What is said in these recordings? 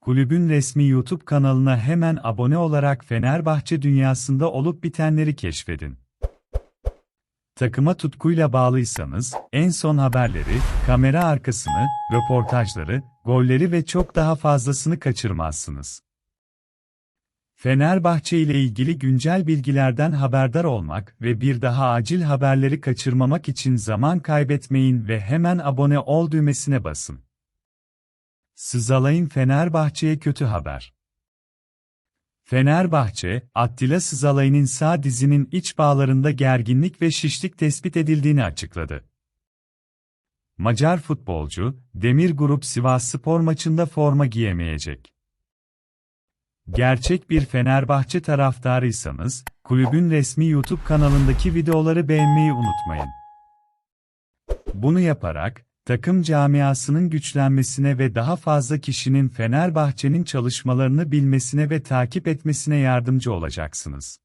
kulübün resmi YouTube kanalına hemen abone olarak Fenerbahçe dünyasında olup bitenleri keşfedin. Takıma tutkuyla bağlıysanız, en son haberleri, kamera arkasını, röportajları, golleri ve çok daha fazlasını kaçırmazsınız. Fenerbahçe ile ilgili güncel bilgilerden haberdar olmak ve bir daha acil haberleri kaçırmamak için zaman kaybetmeyin ve hemen abone ol düğmesine basın. Sızalay'ın Fenerbahçe'ye kötü haber. Fenerbahçe, Attila Sızalay'ın sağ dizinin iç bağlarında gerginlik ve şişlik tespit edildiğini açıkladı. Macar futbolcu, Demir Grup Sivas Spor maçında forma giyemeyecek. Gerçek bir Fenerbahçe taraftarıysanız, kulübün resmi YouTube kanalındaki videoları beğenmeyi unutmayın. Bunu yaparak, takım camiasının güçlenmesine ve daha fazla kişinin Fenerbahçe'nin çalışmalarını bilmesine ve takip etmesine yardımcı olacaksınız.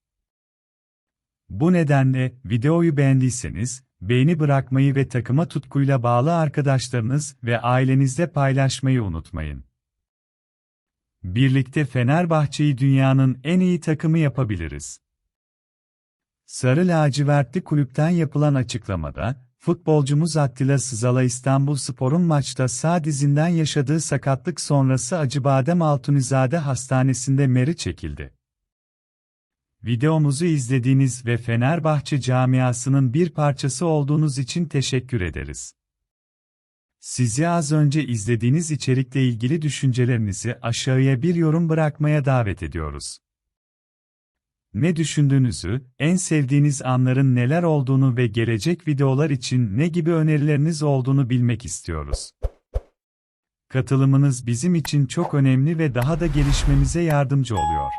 Bu nedenle, videoyu beğendiyseniz, beğeni bırakmayı ve takıma tutkuyla bağlı arkadaşlarınız ve ailenizle paylaşmayı unutmayın. Birlikte Fenerbahçe'yi dünyanın en iyi takımı yapabiliriz. Sarı lacivertli kulüpten yapılan açıklamada, futbolcumuz Attila Sızala İstanbul Spor'un maçta sağ dizinden yaşadığı sakatlık sonrası Acıbadem Altunizade Hastanesi'nde meri çekildi. Videomuzu izlediğiniz ve Fenerbahçe camiasının bir parçası olduğunuz için teşekkür ederiz. Sizi az önce izlediğiniz içerikle ilgili düşüncelerinizi aşağıya bir yorum bırakmaya davet ediyoruz. Ne düşündüğünüzü, en sevdiğiniz anların neler olduğunu ve gelecek videolar için ne gibi önerileriniz olduğunu bilmek istiyoruz. Katılımınız bizim için çok önemli ve daha da gelişmemize yardımcı oluyor.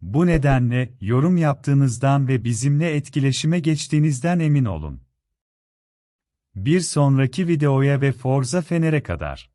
Bu nedenle yorum yaptığınızdan ve bizimle etkileşime geçtiğinizden emin olun. Bir sonraki videoya ve Forza Fener'e kadar.